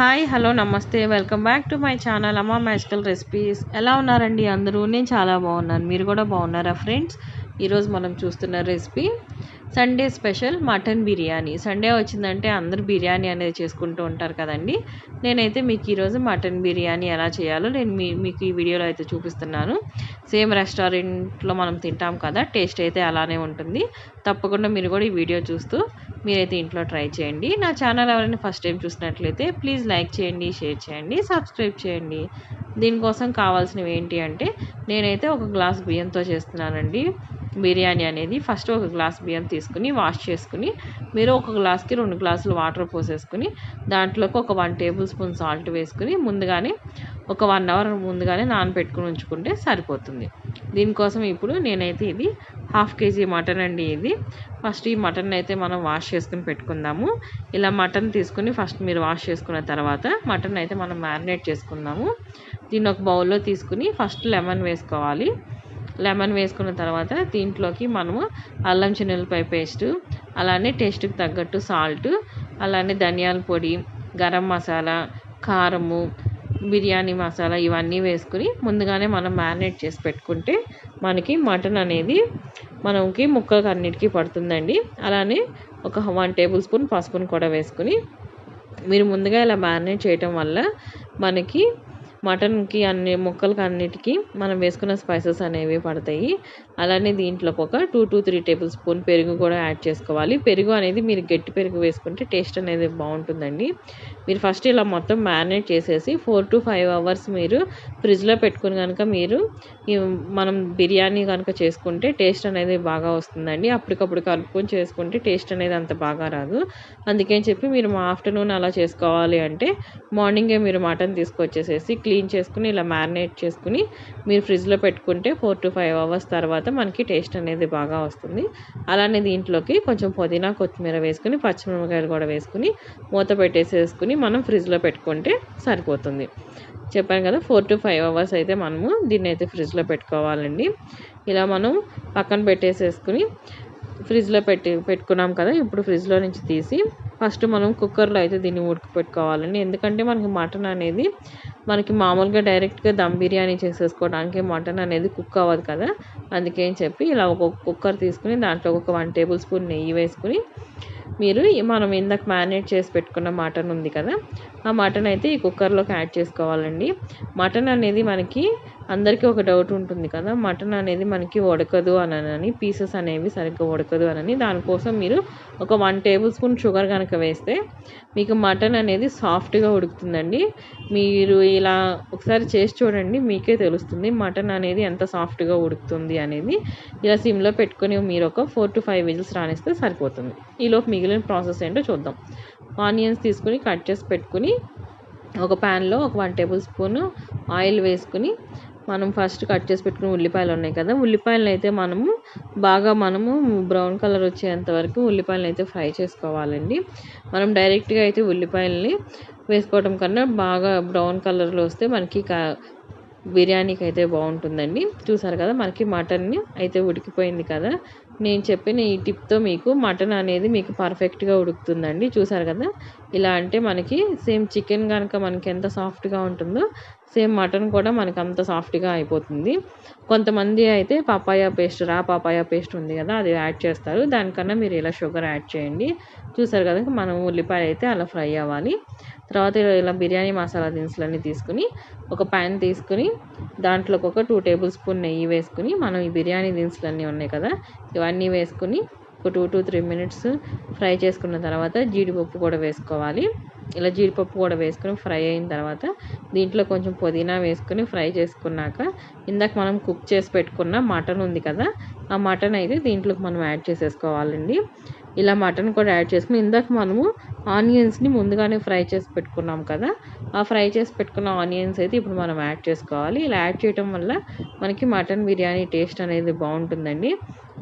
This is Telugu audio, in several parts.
హాయ్ హలో నమస్తే. Welcome back to my channel Amma magical recipes. ఎలా ఉన్నారండి అందరూ? నేను చాలా బాగున్నాను. మీరు కూడా బాగున్నారా ఫ్రెండ్స్? ఈరోజు మనం చూస్తున్న recipe Sunday special mutton biryani. Sunday వచ్చిందంటే అందరూ బిర్యానీ అనేది చేసుకుంటూ ఉంటారు కదండి. నేనైతే మీకు ఈరోజు మటన్ బిర్యానీ ఎలా చేయాలో నేను మీ మీకు ఈ వీడియోలో అయితే చూపిస్తున్నాను. సేమ్ రెస్టారెంట్లో మనం తింటాం కదా టేస్ట్ అయితే అలానే ఉంటుంది. తప్పకుండా మీరు కూడా ఈ వీడియో చూస్తూ మీరైతే ఇంట్లో ట్రై చేయండి. నా ఛానల్ ఎవరైనా ఫస్ట్ టైం చూసినట్లయితే ప్లీజ్ లైక్ చేయండి షేర్ చేయండి సబ్స్క్రైబ్ చేయండి. దీనికోసం కావాల్సినవి ఏంటి అంటే నేనైతే ఒక గ్లాస్ బియ్యంతో చేస్తున్నానండి. బిర్యానీ అనేది ఫస్ట్ ఒక గ్లాస్ బియ్యం తీసుకుని వాష్ చేసుకుని మీరు ఒక గ్లాస్కి రెండు గ్లాసులు వాటర్ పోసేసుకుని దాంట్లోకి ఒక వన్ టేబుల్ స్పూన్ సాల్ట్ వేసుకుని ముందుగానే ఒక వన్ అవర్ ముందుగానే నానబెట్టుకుని ఉంచుకుంటే సరిపోతుంది. దీనికోసం ఇప్పుడు నేనైతే ఇది హాఫ్ కేజీ మటన్ అండి ఇది. ఫస్ట్ ఈ మటన్ అయితే మనం వాష్ చేసుకుని పెట్టుకుందాము. ఇలా మటన్ తీసుకుని ఫస్ట్ మీరు వాష్ చేసుకున్న తర్వాత మటన్ అయితే మనం మ్యారినేట్ చేసుకుందాము. దీన్ని ఒక బౌల్లో తీసుకుని ఫస్ట్ లెమన్ వేసుకోవాలి. లెమన్ వేసుకున్న తర్వాత దీంట్లోకి మనము అల్లం చిన్నులపై పేస్టు అలానే టేస్ట్కి తగ్గట్టు సాల్ట్ అలానే ధనియాల పొడి గరం మసాలా కారము బిర్యానీ మసాలా ఇవన్నీ వేసుకుని ముందుగానే మనం మ్యారినేట్ చేసి పెట్టుకుంటే మనకి మటన్ అనేది మనకి ముక్కలకు అన్నిటికీ పడుతుందండి. అలానే ఒక వన్ టేబుల్ స్పూన్ పసుపును కూడా వేసుకుని మీరు ముందుగా ఇలా మ్యారినేట్ చేయటం వల్ల మనకి మటన్కి అన్ని ముక్కలకి అన్నిటికీ మనం వేసుకున్న స్పైసెస్ అనేవి పడతాయి. అలానే దీంట్లోకి ఒక two to three tablespoon పెరుగు కూడా యాడ్ చేసుకోవాలి. పెరుగు అనేది మీరు గట్టి పెరుగు వేసుకుంటే టేస్ట్ అనేది బాగుంటుందండి. మీరు ఫస్ట్ ఇలా మొత్తం మ్యారినేట్ చేసేసి ఫోర్ టు ఫైవ్ అవర్స్ మీరు ఫ్రిడ్జ్లో పెట్టుకుని కనుక మీరు మనం బిర్యానీ కనుక చేసుకుంటే టేస్ట్ అనేది బాగా వస్తుందండి. అప్పటికప్పుడు కలుపుకొని చేసుకుంటే టేస్ట్ అనేది అంత బాగా రాదు. అందుకని చెప్పి మీరు మా ఆఫ్టర్నూన్ అలా చేసుకోవాలి అంటే మార్నింగే మీరు మటన్ తీసుకొచ్చేసేసి క్లీన్ చేసుకుని ఇలా మ్యారినేట్ చేసుకుని మీరు ఫ్రిడ్జ్లో పెట్టుకుంటే ఫోర్ టు ఫైవ్ అవర్స్ తర్వాత మనకి టేస్ట్ అనేది బాగా వస్తుంది. అలానే దీంట్లోకి కొంచెం పుదీనా కొత్తిమీర వేసుకుని పచ్చిమిరపకాయలు కూడా వేసుకుని మూత పెట్టేసేసుకుని మనం ఫ్రిడ్జ్లో పెట్టుకుంటే సరిపోతుంది. చెప్పాను కదా ఫోర్ టు ఫైవ్ అవర్స్ అయితే మనము దీన్ని అయితే ఫ్రిడ్జ్లో పెట్టుకోవాలండి. ఇలా మనం పక్కన పెట్టేసేసుకుని ఫ్రిడ్జ్లో పెట్టి పెట్టుకున్నాం కదా ఇప్పుడు ఫ్రిడ్జ్లో నుంచి తీసి ఫస్ట్ మనం కుక్కర్లో అయితే దీన్ని ఉడకపెట్టుకోవాలండి. ఎందుకంటే మనకి మటన్ అనేది మనకి మామూలుగా డైరెక్ట్గా దమ్ బిర్యానీ చేసేసుకోవడానికి మటన్ అనేది కుక్ అవ్వదు కదా. అందుకే చెప్పి ఇలా ఒక కుక్కర్ తీసుకుని దాంట్లో ఒక వన్ టేబుల్ స్పూన్ నెయ్యి వేసుకుని మీరు మనం ఇందాక మ్యారినేట్ చేసి పెట్టుకున్న మటన్ ఉంది కదా ఆ మటన్ అయితే ఈ కుక్కర్లోకి యాడ్ చేసుకోవాలండి. మటన్ అనేది మనకి అందరికీ ఒక డౌట్ ఉంటుంది కదా మటన్ అనేది మనకి ఉడకదు అని పీసెస్ అనేవి సరిగ్గా ఉడకదు అని దానికోసం మీరు ఒక వన్ టేబుల్ స్పూన్ షుగర్ కనుక వేస్తే మీకు మటన్ అనేది సాఫ్ట్గా ఉడుకుతుందండి. మీరు ఇలా ఒకసారి చేసి చూడండి మీకే తెలుస్తుంది మటన్ అనేది ఎంత సాఫ్ట్గా ఉడుకుతుంది అనేది. ఇలా సిమ్లో పెట్టుకొని మీరు ఒక ఫోర్ టు ఫైవ్ విజిల్స్ రానిస్తే సరిపోతుంది. ఈలోపు మిగిలిన ప్రాసెస్ ఏంటో చూద్దాం. ఆనియన్స్ తీసుకుని కట్ చేసి పెట్టుకుని ఒక ప్యాన్లో ఒక వన్ టేబుల్ స్పూన్ ఆయిల్ వేసుకుని మనం ఫస్ట్ కట్ చేసి పెట్టుకుని ఉల్లిపాయలు ఉన్నాయి కదా ఉల్లిపాయలను అయితే మనము బాగా మనము బ్రౌన్ కలర్ వచ్చేంత వరకు ఉల్లిపాయలను అయితే ఫ్రై చేసుకోవాలండి. మనం డైరెక్ట్గా అయితే ఉల్లిపాయలని వేసుకోవడం కన్నా బాగా బ్రౌన్ కలర్లో వస్తే మనకి బిర్యానీకి అయితే బాగుంటుందండి. చూసారు కదా మనకి మటన్ని అయితే ఉడికిపోయింది కదా. నేను చెప్పిన ఈ టిప్తో మీకు మటన్ అనేది మీకు పర్ఫెక్ట్గా ఉడుకుతుందండి. చూసారు కదా? ఇలా అంటే మనకి సేమ్ చికెన్ కనుక మనకి ఎంత సాఫ్ట్గా ఉంటుందో సేమ్ మటన్ కూడా మనకి అంత సాఫ్ట్గా అయిపోతుంది. కొంతమంది అయితే papaya paste raw papaya paste ఉంది కదా అది యాడ్ చేస్తారు. దానికన్నా మీరు ఇలా షుగర్ యాడ్ చేయండి. చూసారు కదా మనం ఉల్లిపాయ అయితే అలా ఫ్రై అవ్వాలి. తర్వాత ఇలా బిర్యానీ మసాలా దినుసులన్నీ తీసుకుని ఒక ప్యాన్ తీసుకుని దాంట్లోకి ఒక టూ టేబుల్ స్పూన్ నెయ్యి వేసుకుని మనం ఈ బిర్యానీ దినుసులన్నీ ఉన్నాయి కదా ఇవన్నీ వేసుకుని ఒక two to three minutes fry చేసుకున్న తర్వాత జీడిపప్పు కూడా వేసుకోవాలి. ఇలా జీడిపప్పు కూడా వేసుకుని ఫ్రై అయిన తర్వాత దీంట్లో కొంచెం పుదీనా వేసుకుని ఫ్రై చేసుకున్నాక ఇందాక మనం కుక్ చేసి పెట్టుకున్న మటన్ ఉంది కదా ఆ మటన్ అయితే దీంట్లోకి మనం యాడ్ చేసేసుకోవాలండి. ఇలా మటన్ కూడా యాడ్ చేసుకుని ఇందాక మనము ఆనియన్స్ని ముందుగానే ఫ్రై చేసి పెట్టుకున్నాం కదా ఆ ఫ్రై చేసి పెట్టుకున్న ఆనియన్స్ అయితే ఇప్పుడు మనం యాడ్ చేసుకోవాలి. ఇలా యాడ్ చేయటం వల్ల మనకి మటన్ బిర్యానీ టేస్ట్ అనేది బాగుంటుందండి.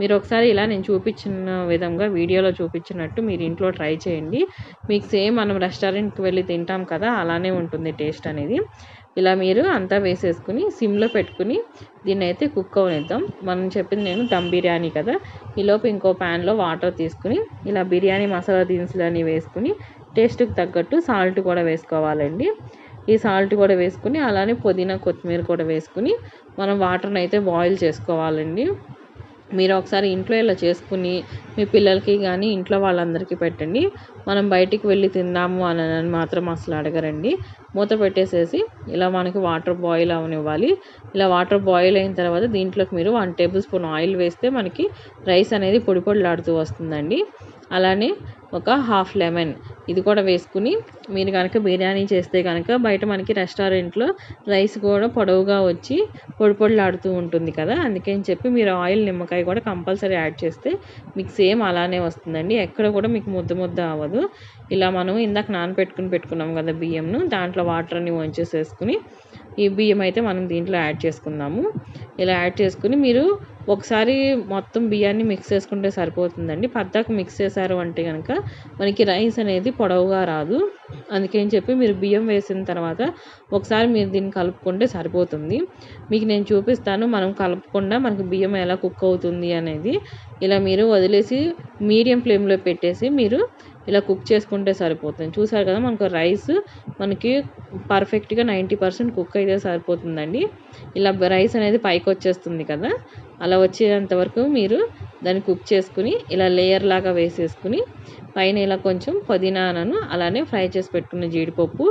మీరు ఒకసారి ఇలా నేను చూపించిన విధంగా వీడియోలో చూపించినట్టు మీరు ఇంట్లో ట్రై చేయండి. మీకు సేమ్ మనం రెస్టారెంట్కి వెళ్ళి తింటాం కదా అలానే ఉంటుంది టేస్ట్ అనేది. ఇలా మీరు అంతా వేసేసుకుని సిమ్లో పెట్టుకుని దీన్ని అయితే కుక్ అవనిద్దాం. మనం చెప్పింది నేను దమ్ బిర్యానీ కదా. ఈలోపు ఇంకో ప్యాన్లో వాటర్ తీసుకుని ఇలా బిర్యానీ మసాలా దినుసులు అని వేసుకుని టేస్ట్కి తగ్గట్టు సాల్ట్ కూడా వేసుకోవాలండి. ఈ సాల్ట్ కూడా వేసుకుని అలానే పుదీనా కొత్తిమీర కూడా వేసుకుని మనం వాటర్ని అయితే బాయిల్ చేసుకోవాలండి. మీరు ఒకసారి ఇంట్లో ఇలా చేసుకుని మీ పిల్లలకి కానీ ఇంట్లో వాళ్ళందరికీ పెట్టండి. మనం బయటికి వెళ్ళి తిందాము అని మాత్రం అసలు అడగరండి. మూత పెట్టేసేసి ఇలా మనకి వాటర్ బాయిల్ అవనివ్వాలి. ఇలా వాటర్ బాయిల్ అయిన తర్వాత దీంట్లోకి మీరు వన్ టేబుల్ స్పూన్ ఆయిల్ వేస్తే మనకి రైస్ అనేది పొడి పొడిలాడుతూ వస్తుందండి. అలానే ఒక హాఫ్ లెమన్ ఇది కూడా వేసుకుని మీరు కనుక బిర్యానీ చేస్తే కనుక బయట మనకి రెస్టారెంట్లో రైస్ కూడా పొడవుగా వచ్చి పొడి పొడిలాడుతూ ఉంటుంది కదా. అందుకని చెప్పి మీరు ఆయిల్ నిమ్మకాయ కూడా కంపల్సరీ యాడ్ చేస్తే మీకు సేమ్ అలానే వస్తుందండి. ఎక్కడ కూడా మీకు ముద్ద ముద్ద అవ్వదు. ఇలా మనం ఇందాక నానపెట్టుకుని పెట్టుకున్నాం కదా బియ్యంను దాంట్లో వాటర్ అన్ని వంచేసేసుకుని ఈ బియ్యం అయితే మనం దీంట్లో యాడ్ చేసుకుందాము. ఇలా యాడ్ చేసుకుని మీరు ఒకసారి మొత్తం బియ్యాన్ని మిక్స్ చేసుకుంటే సరిపోతుందండి. పద్దాక మిక్స్ చేశారు అంటే కనుక మనకి రైస్ అనేది పొడవుగా రాదు. అందుకని చెప్పి మీరు బియ్యం వేసిన తర్వాత ఒకసారి మీరు దీన్ని కలుపుకుంటే సరిపోతుంది. మీకు నేను చూపిస్తాను మనం కలుపుకుండా మనకి బియ్యం ఎలా కుక్ అవుతుంది అనేది. ఇలా మీరు వదిలేసి మీడియం ఫ్లేమ్లో పెట్టేసి మీరు ఇలా కుక్ చేసుకుంటే సరిపోతుంది. చూసారు కదా మనకు రైస్ మనకి పర్ఫెక్ట్గా నైంటీ పర్సెంట్ కుక్ అయితే సరిపోతుందండి. ఇలా రైస్ అనేది పైకి వచ్చేస్తుంది కదా. అలా వచ్చేంత వరకు మీరు దాన్ని కుక్ చేసుకుని ఇలా లేయర్ లాగా వేసేసుకుని పైన ఇలా కొంచెం పుదీనాను అలానే ఫ్రై చేసి పెట్టుకున్న జీడిపప్పు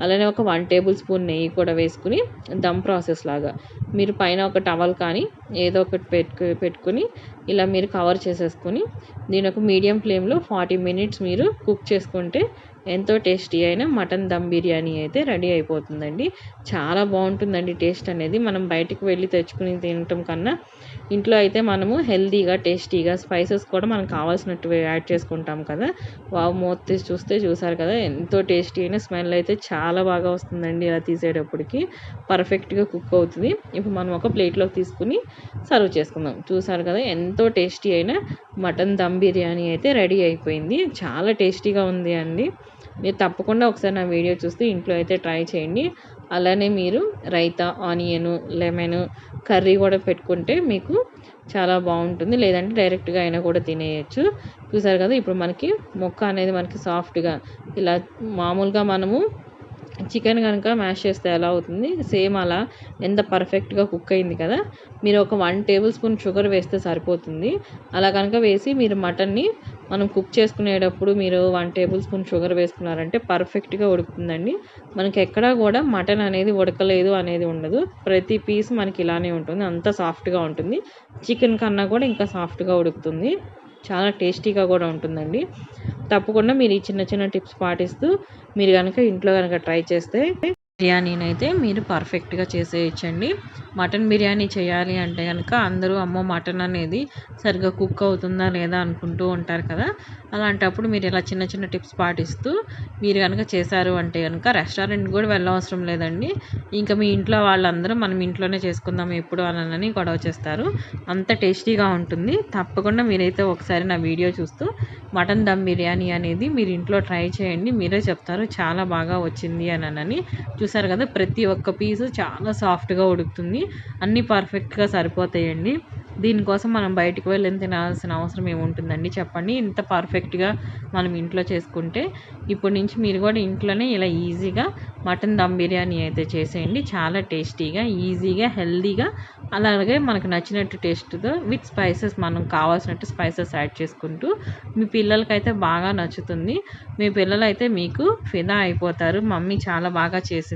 అలానే ఒక వన్ టేబుల్ స్పూన్ నెయ్యి కూడా వేసుకుని దమ్ ప్రాసెస్ లాగా. మీరు పైన ఒక టవల్ కానీ ఏదో ఒకటి పెట్టు పెట్టుకుని ఇలా మీరు కవర్ చేసేసుకొని దీని ఒక మీడియం ఫ్లేమ్లో ఫార్టీ మినిట్స్ మీరు కుక్ చేసుకుంటే ఎంతో టేస్టీ అయిన మటన్ దమ్ బిర్యానీ అయితే రెడీ అయిపోతుందండి. చాలా బాగుంటుందండి టేస్ట్ అనేది. మనం బయటకు వెళ్ళి తెచ్చుకుని తినటం కన్నా ఇంట్లో అయితే మనము హెల్తీగా టేస్టీగా స్పైసెస్ కూడా మనకు కావాల్సినట్టు యాడ్ చేసుకుంటాం కదా. వావ్ మూత తీసి చూస్తే చూసారు కదా ఎంతో టేస్టీ అయిన స్మెల్ అయితే చాలా బాగా వస్తుందండి ఇలా తీసేటప్పటికి. పర్ఫెక్ట్గా కుక్ అవుతుంది. ఇప్పుడు మనం ఒక ప్లేట్లోకి తీసుకుని సర్వ్ చేసుకుందాం. చూసారు కదా ఎంతో టేస్టీ అయిన మటన్ దమ్ బిర్యానీ అయితే రెడీ అయిపోయింది. చాలా టేస్టీగా ఉంది అండి. మీరు తప్పకుండా ఒకసారి నా వీడియో చూస్తే ఇంట్లో అయితే ట్రై చేయండి. అలానే మీరు రైతా ఆనియను లెమన్ కర్రీ కూడా పెట్టుకుంటే మీకు చాలా బాగుంటుంది. లేదంటే డైరెక్ట్గా అయినా కూడా తినేయచ్చు. చూసారు కదా ఇప్పుడు మనకి మొక్క అనేది మనకి సాఫ్ట్గా ఇలా మామూలుగా మనము చికెన్ కనుక మ్యాష్ చేస్తే ఎలా అవుతుంది? సేమ్ అలా ఎంత పర్ఫెక్ట్గా కుక్ అయింది కదా మీరు ఒక వన్ టేబుల్ స్పూన్ షుగర్ వేస్తే సరిపోతుంది. అలా కనుక వేసి మీరు మటన్ని మనం కుక్ చేసుకునేటప్పుడు మీరు వన్ టేబుల్ స్పూన్ షుగర్ వేసుకున్నారంటే పర్ఫెక్ట్గా ఉడుకుతుందండి. మనకి ఎక్కడా కూడా మటన్ అనేది ఉడకలేదు అనేది ఉండదు. ప్రతి పీస్ మనకి ఇలానే ఉంటుంది. అంత సాఫ్ట్గా ఉంటుంది. చికెన్ కన్నా కూడా ఇంకా సాఫ్ట్గా ఉడుకుతుంది. చాలా టేస్టీగా కూడా ఉంటుందండి. తప్పకుండా మీరు ఈ చిన్న చిన్న టిప్స్ పాటిస్తూ మీరు కనుక ఇంట్లో కనుక ట్రై చేస్తే బిర్యానీనైతే మీరు పర్ఫెక్ట్గా చేసేయచ్చండి. మటన్ బిర్యానీ చేయాలి అంటే కనుక అందరూ అమ్మో మటన్ అనేది సరిగ్గా కుక్ అవుతుందా లేదా అనుకుంటూ ఉంటారు కదా. అలాంటప్పుడు మీరు ఇలా చిన్న చిన్న టిప్స్ పాటిస్తూ మీరు కనుక చేశారు అంటే కనుక రెస్టారెంట్ కూడా వెళ్ళవసరం లేదండి. ఇంకా మీ ఇంట్లో వాళ్ళందరూ మనం ఇంట్లోనే చేసుకుందాం ఎప్పుడు అనని గొడవ చేస్తారు. అంత టేస్టీగా ఉంటుంది. తప్పకుండా మీరైతే ఒకసారి నా వీడియో చూస్తూ మటన్ దమ్ బిర్యానీ అనేది మీరు ఇంట్లో ట్రై చేయండి. మీరే చెప్తారు చాలా బాగా వచ్చింది అని చూసారు కదా ప్రతి ఒక్క పీసు చాలా సాఫ్ట్గా ఉడుకుతుంది. అన్నీ పర్ఫెక్ట్గా సరిపోతాయండి. దీనికోసం మనం బయటకు వెళ్ళి తినాల్సిన అవసరం ఏముంటుందండి చెప్పండి. ఇంత పర్ఫెక్ట్గా మనం ఇంట్లో చేసుకుంటే ఇప్పటి నుంచి మీరు కూడా ఇంట్లోనే ఇలా ఈజీగా మటన్ దమ్ బిర్యానీ అయితే చేసేయండి. చాలా టేస్టీగా ఈజీగా హెల్దీగా అలాగే మనకు నచ్చినట్టు టేస్ట్తో విత్ స్పైసెస్ మనం కావాల్సినట్టు స్పైసెస్ యాడ్ చేసుకుంటూ మీ పిల్లలకైతే బాగా నచ్చుతుంది. మీ పిల్లలు అయితే మీకు ఫిదా అయిపోతారు. మమ్మీ చాలా బాగా చేసింది.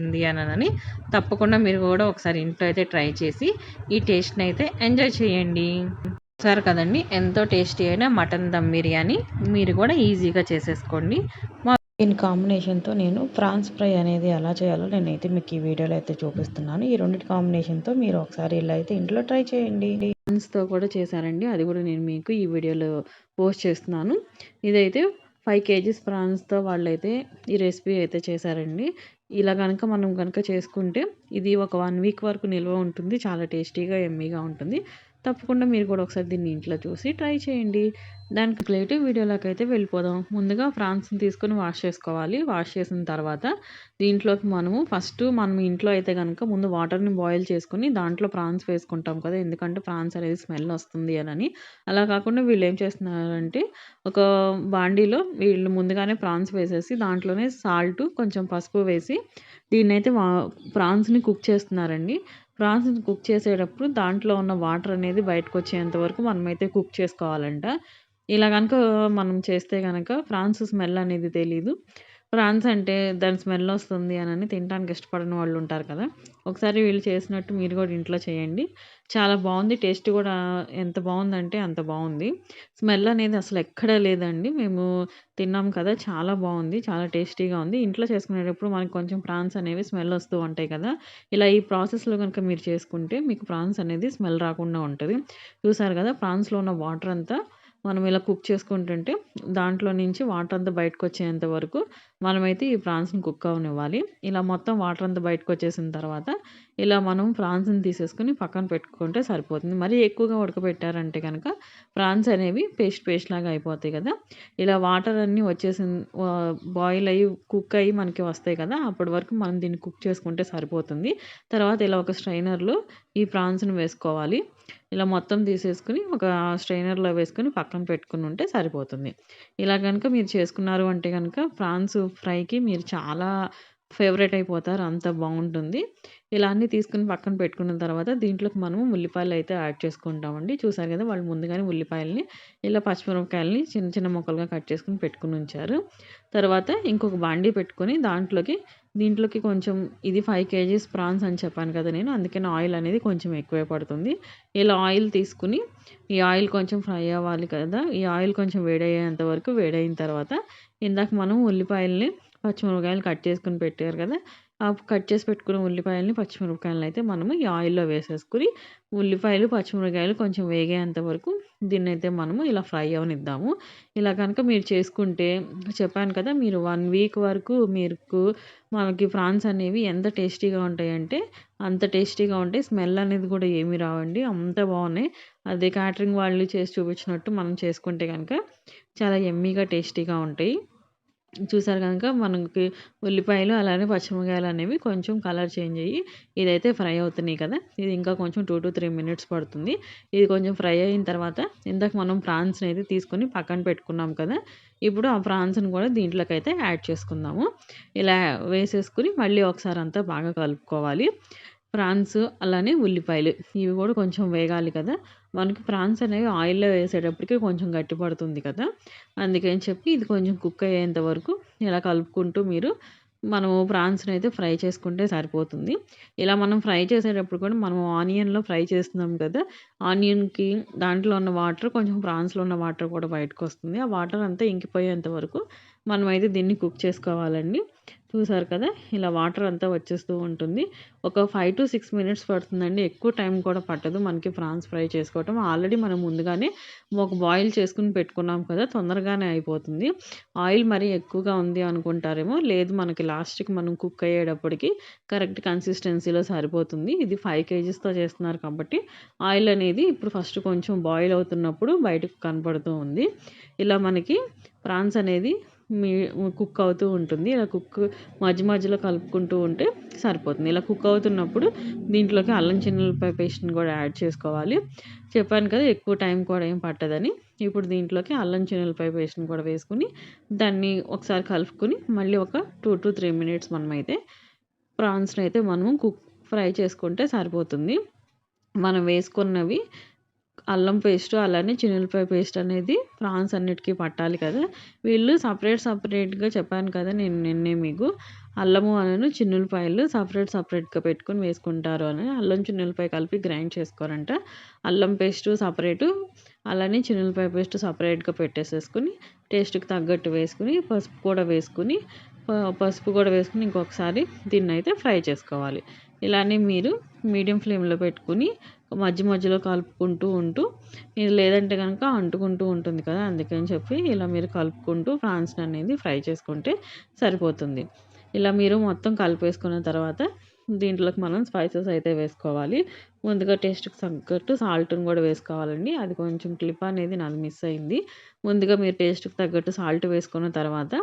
అని తప్పకుండా మీరు కూడా ఒకసారి ఇంట్లో అయితే ట్రై చేసి ఈ టేస్ట్ని అయితే ఎంజాయ్ చేయండి. సరే కదండి ఎంతో టేస్టీ అయిన మటన్ దమ్ బిర్యానీ మీరు కూడా ఈజీగా చేసేసుకోండి. దీని కాంబినేషన్తో నేను ఫ్రాన్స్ ఫ్రై అనేది ఎలా చేయాలో నేనైతే మీకు ఈ వీడియోలో అయితే చూపిస్తున్నాను. ఈ రెండింటి కాంబినేషన్తో మీరు ఒకసారి ఇలా అయితే ఇంట్లో ట్రై చేయండి. ఫ్రాన్స్తో కూడా చేశారండి. అది కూడా నేను మీకు ఈ వీడియోలో పోస్ట్ చేస్తున్నాను. ఇదైతే ఫైవ్ కేజీస్ ఫ్రాన్స్తో వాళ్ళైతే ఈ రెసిపీ అయితే చేశారండి. ఇలా కనుక మనం కనుక చేసుకుంటే ఇది ఒక వన్ వీక్ వరకు నిల్వ ఉంటుంది చాలా టేస్టీగా ఎమ్మీగా ఉంటుంది. తప్పకుండా మీరు కూడా ఒకసారి దీన్ని ఇంట్లో చూసి ట్రై చేయండి. దానికి ప్లేట్ వీడియోలోకి అయితే వెళ్ళిపోదాం. ముందుగా ప్రాన్స్ని తీసుకొని వాష్ చేసుకోవాలి. వాష్ చేసిన తర్వాత దీంట్లోకి మనము ఫస్ట్ మనం ఇంట్లో అయితే కనుక ముందు వాటర్ని బాయిల్ చేసుకుని దాంట్లో ప్రాన్స్ వేసుకుంటాం కదా. ఎందుకంటే ప్రాన్స్ అనేది స్మెల్ వస్తుంది అని. అలా కాకుండా వీళ్ళు ఏం చేస్తున్నారంటే ఒక బాండీలో వీళ్ళు ముందుగానే ప్రాన్స్ వేసేసి దాంట్లోనే సాల్ట్ కొంచెం పసుపు వేసి దీన్నైతే వా ప్రాన్స్ని కుక్ చేస్తున్నారండి. ప్రాన్స్ని కుక్ చేసేటప్పుడు దాంట్లో ఉన్న వాటర్ అనేది బయటకు వచ్చేంత వరకు మనమైతే కుక్ చేసుకోవాలంట. ఇలా కనుక మనం చేస్తే కనుక ప్రాన్స్ స్మెల్ అనేది తెలీదు. ప్రాన్స్ అంటే దాని స్మెల్ వస్తుంది అని తినడానికి ఇష్టపడని వాళ్ళు ఉంటారు కదా. ఒకసారి వీళ్ళు చేసినట్టు మీరు కూడా ఇంట్లో చేయండి. చాలా బాగుంది. టేస్ట్ కూడా ఎంత బాగుందంటే అంత బాగుంది. స్మెల్ అనేది అసలు ఎక్కడ లేదండి. మేము తిన్నాం కదా. చాలా బాగుంది. చాలా టేస్టీగా ఉంది. ఇంట్లో చేసుకునేటప్పుడు మనకి కొంచెం ప్రాన్స్ అనేవి స్మెల్ వస్తూ ఉంటాయి కదా. ఇలా ఈ ప్రాసెస్లో కనుక మీరు చేసుకుంటే మీకు ప్రాన్స్ అనేది స్మెల్ రాకుండా ఉంటుంది. చూసారు కదా ప్రాన్స్లో ఉన్న వాటర్ అంతా మనం ఇలా కుక్ చేసుకుంటుంటే దాంట్లో నుంచి వాటర్ అంతా బయటకు వచ్చేంత వరకు మనమైతే ఈ ప్రాన్స్ని కుక్ అవనివ్వాలి. ఇలా మొత్తం వాటర్ అంతా బయటకు వచ్చేసిన తర్వాత ఇలా మనం ప్రాన్స్ని తీసేసుకుని పక్కన పెట్టుకుంటే సరిపోతుంది. మరీ ఎక్కువగా ఉడకబెట్టారంటే కనుక ప్రాన్స్ అనేవి పేస్ట్ పేస్ట్ లాగా అయిపోతాయి కదా. ఇలా వాటర్ అన్నీ వచ్చేసిన బాయిల్ అయ్యి కుక్ అయ్యి మనకి వస్తాయి కదా. అప్పటి వరకు మనం దీన్ని కుక్ చేసుకుంటే సరిపోతుంది. తర్వాత ఇలా ఒక స్ట్రైనర్లో ఈ ప్రాన్స్ని వేసుకోవాలి. ఇలా మొత్తం తీసేసుకుని ఒక స్ట్రైనర్లో వేసుకుని పక్కన పెట్టుకుని ఉంటే సరిపోతుంది. ఇలా కనుక మీరు చేసుకున్నారు అంటే కనుక ప్రాన్స్ ఫ్రైకి మీరు చాలా ఫేవరెట్ అయిపోతారు. అంత బాగుంటుంది. ఇలా అన్నీ తీసుకుని పక్కన పెట్టుకున్న తర్వాత దీంట్లోకి మనము ఉల్లిపాయలు అయితే యాడ్ చేసుకుంటామండి. చూసారు కదా వాళ్ళు ముందుగానే ఉల్లిపాయలని ఇలా పచ్చిమిరపకాయలని చిన్న చిన్న ముక్కలుగా కట్ చేసుకుని పెట్టుకుని ఉంచారు. తర్వాత ఇంకొక బాండీ పెట్టుకొని దాంట్లోకి దీంట్లోకి కొంచెం ఇది ఫైవ్ కేజీస్ ప్రాన్స్ అని చెప్పాను కదా నేను అందుకని ఆయిల్ అనేది కొంచెం ఎక్కువే పడుతుంది. ఇలా ఆయిల్ తీసుకుని ఈ ఆయిల్ కొంచెం ఫ్రై అవ్వాలి కదా ఈ ఆయిల్ కొంచెం వేడయ్యేంత వరకు వేడైన తర్వాత ఇందాక మనం ఉల్లిపాయల్ని పచ్చిమిరపకాయలు కట్ చేసుకుని పెట్టారు కదా ఆ కట్ చేసి పెట్టుకున్న ఉల్లిపాయలని పచ్చిమిరపకాయలను అయితే మనము ఈ ఆయిల్లో వేసేసుకుని ఉల్లిపాయలు పచ్చిమిరపకాయలు కొంచెం వేగేంత వరకు దీన్ని అయితే మనము ఇలా ఫ్రై అవనిద్దాము. ఇలా కనుక మీరు చేసుకుంటే చెప్పాను కదా మీరు వన్ వీక్ వరకు మీకు మనకి ప్రాన్స్ అనేవి ఎంత టేస్టీగా ఉంటాయంటే అంత టేస్టీగా ఉంటాయి స్మెల్ అనేది కూడా ఏమీ రావండి అంత బాగున్నాయి. అదే క్యాటరింగ్ వాళ్ళు చేసి చూపించినట్టు మనం చేసుకుంటే కనుక చాలా ఎమ్మీగా టేస్టీగా ఉంటాయి. చూసారు కనుక మనకి ఉల్లిపాయలు అలానే పచ్చిమిరకాయలు అనేవి కొంచెం కలర్ చేంజ్ అయ్యి ఇదైతే ఫ్రై అవుతున్నాయి కదా. ఇది ఇంకా కొంచెం టూ టు త్రీ మినిట్స్ పడుతుంది. ఇది కొంచెం ఫ్రై అయిన తర్వాత ఇందాక మనం ప్రాన్స్ని అయితే తీసుకొని పక్కన పెట్టుకున్నాం కదా. ఇప్పుడు ఆ ప్రాన్స్ని కూడా దీంట్లోకి అయితే యాడ్ చేసుకుందాము. ఇలా వేసేసుకుని మళ్ళీ ఒకసారి అంతా బాగా కలుపుకోవాలి. ప్రాన్స్ అలానే ఉల్లిపాయలు ఇవి కూడా కొంచెం వేగాలి కదా. మనకి ప్రాన్స్ అనేవి ఆయిల్లో వేసేటప్పటికి కొంచెం గట్టి పడుతుంది కదా. అందుకని చెప్పి ఇది కొంచెం కుక్ అయ్యేంత వరకు ఇలా కలుపుకుంటూ మీరు మనము ప్రాన్స్ని అయితే ఫ్రై చేసుకుంటే సరిపోతుంది. ఇలా మనం ఫ్రై చేసేటప్పుడు కూడా మనం ఆనియన్లో ఫ్రై చేస్తున్నాం కదా ఆనియన్కి దాంట్లో ఉన్న వాటర్ కొంచెం ప్రాన్స్లో ఉన్న వాటర్ కూడా బయటకు వస్తుంది. ఆ వాటర్ అంతా ఇంకిపోయేంత వరకు మనమైతే దీన్ని కుక్ చేసుకోవాలండి. చూసారు కదా ఇలా వాటర్ అంతా వచ్చేస్తూ ఉంటుంది. ఒక ఫైవ్ టు సిక్స్ మినిట్స్ పడుతుందండి. ఎక్కువ టైం కూడా పట్టదు మనకి ప్రాన్స్ ఫ్రై చేసుకోవటం. ఆల్రెడీ మనం ముందుగానే ఒక బాయిల్ చేసుకుని పెట్టుకున్నాం కదా తొందరగానే అయిపోతుంది. ఆయిల్ మరీ ఎక్కువగా ఉంది అనుకుంటారేమో లేదు మనకి లాస్ట్కి మనం కుక్ అయ్యేటప్పటికి కరెక్ట్ కన్సిస్టెన్సీలో సరిపోతుంది. ఇది ఫైవ్ కేజీస్తో చేస్తున్నారు కాబట్టి ఆయిల్ అనేది ఇప్పుడు ఫస్ట్ కొంచెం బాయిల్ అవుతున్నప్పుడు బయటకు కనపడుతూ ఉంది. ఇలా మనకి ప్రాన్స్ అనేది మీ కుక్ అవుతూ ఉంటుంది. ఇలా కుక్ మధ్య మధ్యలో కలుపుకుంటూ ఉంటే సరిపోతుంది. ఇలా కుక్ అవుతున్నప్పుడు దీంట్లోకి అల్లం చిన్నపై పేస్ట్ని కూడా యాడ్ చేసుకోవాలి. చెప్పాను కదా ఎక్కువ టైం కూడా ఏం పట్టదని. ఇప్పుడు దీంట్లోకి అల్లం చిన్నపై పేస్ట్ని కూడా వేసుకుని దాన్ని ఒకసారి కలుపుకొని మళ్ళీ ఒక టూ టు త్రీ మినిట్స్ మనమైతే ప్రాన్స్ని అయితే మనము కుక్ ఫ్రై చేసుకుంటే సరిపోతుంది. మనం వేసుకున్నవి అల్లం పేస్ట్ అలానే చిన్నులపాయ పేస్ట్ అనేది ప్రాన్స్ అన్నిటికీ పట్టాలి కదా. వీళ్ళు సపరేట్ సపరేట్గా చెప్పాను కదా నేను నిన్నే మీకు. అల్లము అనను చిన్నులపాయలు సపరేట్ సపరేట్గా పెట్టుకొని వేసుకుంటారు అని. అల్లం చిన్నులపాయ కలిపి గ్రైండ్ చేసుకోరంట అల్లం పేస్ట్ సపరేటు అలానే చిన్నులపాయ పేస్ట్ సపరేట్గా పెట్టేసేసుకుని టేస్ట్కి తగ్గట్టు వేసుకుని పసుపు కూడా వేసుకుని పసుపు కూడా వేసుకుని ఇంకొకసారి దీన్ని అయితే ఫ్రై చేసుకోవాలి. ఇలానే మీరు మీడియం ఫ్లేమ్లో పెట్టుకుని మధ్య మధ్యలో కలుపుకుంటూ ఉంటూ ఇది లేదంటే కనుక అంటుకుంటూ ఉంటుంది కదా అందుకని చెప్పి ఇలా మీరు కలుపుకుంటూ ఫ్రాన్స్ని అనేది ఫ్రై చేసుకుంటే సరిపోతుంది. ఇలా మీరు మొత్తం కలిపేసుకున్న తర్వాత దీంట్లోకి మనం స్పైసెస్ అయితే వేసుకోవాలి. ముందుగా టేస్ట్కి తగ్గట్టు సాల్ట్ని కూడా వేసుకోవాలండి. అది కొంచెం క్లిప్ అనేది నాది మిస్ అయింది. ముందుగా మీరు టేస్ట్కి తగ్గట్టు సాల్ట్ వేసుకున్న తర్వాత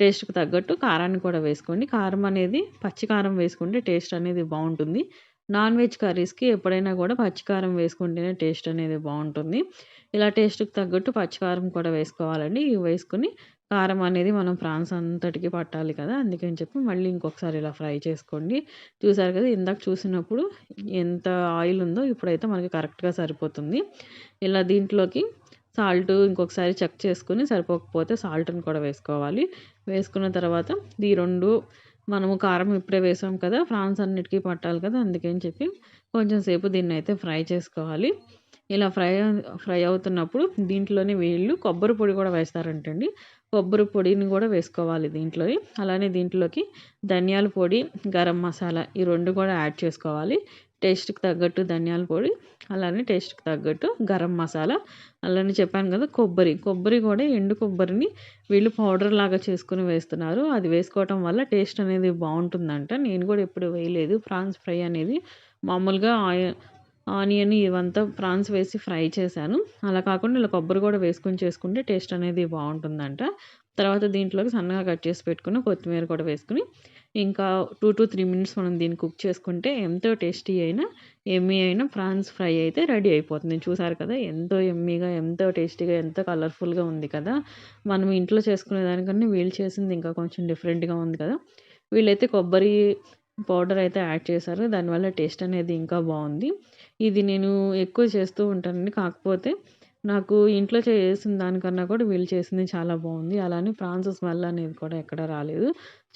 టేస్ట్కి తగ్గట్టు కారాన్ని కూడా వేసుకోండి. కారం అనేది పచ్చి కారం వేసుకుంటే టేస్ట్ అనేది బాగుంటుంది. నాన్ వెజ్ కర్రీస్కి ఎప్పుడైనా కూడా పచ్చికారం వేసుకుంటేనే టేస్ట్ అనేది బాగుంటుంది. ఇలా టేస్ట్కి తగ్గట్టు పచ్చికారం కూడా వేసుకోవాలండి. ఇవి వేసుకుని కారం అనేది మనం ప్రాన్స్ అంతటికి పట్టాలి కదా అందుకని చెప్పి మళ్ళీ ఇంకొకసారి ఇలా ఫ్రై చేసుకోండి. చూసారు కదా ఇందాక చూసినప్పుడు ఎంత ఆయిల్ ఉందో ఇప్పుడైతే మనకి కరెక్ట్గా సరిపోతుంది. ఇలా దీంట్లోకి సాల్ట్ ఇంకొకసారి చెక్ చేసుకుని సరిపోకపోతే సాల్ట్ని కూడా వేసుకోవాలి. వేసుకున్న తర్వాత ఈ రెండు మనము కారం ఇప్పుడే వేసాం కదా ఫ్రాన్స్ అన్నిటికీ పట్టాలి కదా అందుకని చెప్పి కొంచెం సేపు దీన్ని అయితే ఫ్రై చేసుకోవాలి. ఇలా ఫ్రై ఫ్రై అవుతున్నప్పుడు దీంట్లోనే వీళ్ళు కొబ్బరి పొడి కూడా వేస్తారంటండి. కొబ్బరి పొడిని కూడా వేసుకోవాలి దీంట్లో అలానే దీంట్లోకి ధనియాల పొడి గరం మసాలా ఈ రెండు కూడా యాడ్ చేసుకోవాలి. టేస్ట్కి తగ్గట్టు ధనియాల పొడి అలానే టేస్ట్కి తగ్గట్టు గరం మసాలా అలానే చెప్పాను కదా కొబ్బరి. కొబ్బరి కూడా ఎండు కొబ్బరిని వీళ్ళు పౌడర్ లాగా చేసుకుని వేస్తున్నారు. అది వేసుకోవటం వల్ల టేస్ట్ అనేది బాగుంటుందంట. నేను కూడా ఎప్పుడు వేయలేదు. ప్రాన్స్ ఫ్రై అనేది మామూలుగా ఆనియన్ ఇవంతా ప్రాన్స్ వేసి ఫ్రై చేశాను. అలా కాకుండా ఇలా కొబ్బరి కూడా వేసుకొని చేసుకుంటే టేస్ట్ అనేది బాగుంటుందంట. తర్వాత దీంట్లోకి సన్నగా కట్ చేసి పెట్టుకుని కొత్తిమీర కూడా వేసుకుని ఇంకా టూ టు త్రీ మినిట్స్ మనం దీన్ని కుక్ చేసుకుంటే ఎంతో టేస్టీ అయినా ఎమ్మీ అయినా ప్రాన్స్ ఫ్రై అయితే రెడీ అయిపోతుంది. చూసారు కదా ఎంతో ఎమ్మీగా ఎంతో టేస్టీగా ఎంతో కలర్ఫుల్గా ఉంది కదా. మనం ఇంట్లో చేసుకునే దానికన్నా వీళ్ళు చేసింది ఇంకా కొంచెం డిఫరెంట్గా ఉంది కదా. వీళ్ళైతే కొబ్బరి పౌడర్ అయితే యాడ్ చేశారు. దానివల్ల టేస్ట్ అనేది ఇంకా బాగుంది. ఇది నేను ఎక్కువ చేస్తూ ఉంటానండి. కాకపోతే నాకు ఇంట్లో చేసిన దానికన్నా కూడా వీళ్ళు చేసింది చాలా బాగుంది. అలానే ప్రాన్స్ స్మెల్ అనేది కూడా ఎక్కడ రాలేదు.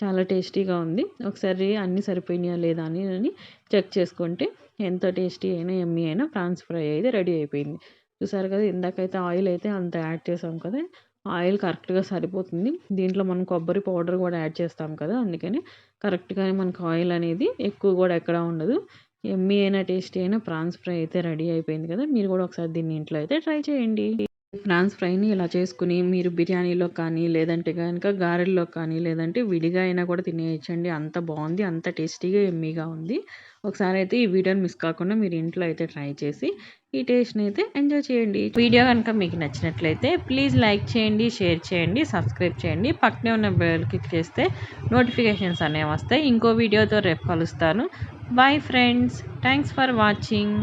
చాలా టేస్టీగా ఉంది. ఒకసారి అన్నీ సరిపోయినాయా లేదా అని అని చెక్ చేసుకుంటే ఎంత టేస్టీ అయినా ఎమ్మీ అయినా ప్రాన్స్ ఫ్రై అయితే రెడీ అయిపోయింది. చూసారు కదా ఇందాకైతే ఆయిల్ అయితే అంత యాడ్ చేసాం కదా ఆయిల్ కరెక్ట్గా సరిపోతుంది. దీంట్లో మనం కొబ్బరి పౌడర్ కూడా యాడ్ చేస్తాం కదా అందుకని కరెక్ట్గానే మనకు ఆయిల్ అనేది ఎక్కువ కూడా ఎక్కడ ఉండదు. ఎమ్మీ అయినా టేస్టీ అయినా ప్రాన్స్ ఫ్రై అయితే రెడీ అయిపోయింది కదా మీరు కూడా ఒకసారి దీన్ని ఇంట్లో అయితే ట్రై చేయండి. ప్రాన్స్ ఫ్రైని ఇలా చేసుకుని మీరు బిర్యానీలో కానీ లేదంటే కనుక గారెల్లో కానీ లేదంటే విడిగా అయినా కూడా తినేయచ్చండి. అంత బాగుంది అంత టేస్టీగా ఎమ్మీగా ఉంది. ఒకసారి అయితే ఈ వీడియోని మిస్ కాకుండా మీరు ఇంట్లో అయితే ట్రై చేసి ఈ టేస్ట్ని అయితే ఎంజాయ్ చేయండి. వీడియో కనుక మీకు నచ్చినట్లయితే ప్లీజ్ లైక్ చేయండి షేర్ చేయండి సబ్స్క్రైబ్ చేయండి. పక్కనే ఉన్న బెల్ క్లిక్ చేస్తే నోటిఫికేషన్స్ అనేవి వస్తాయి. ఇంకో వీడియోతో రేపు కలుస్తాను. Bye friends thanks for watching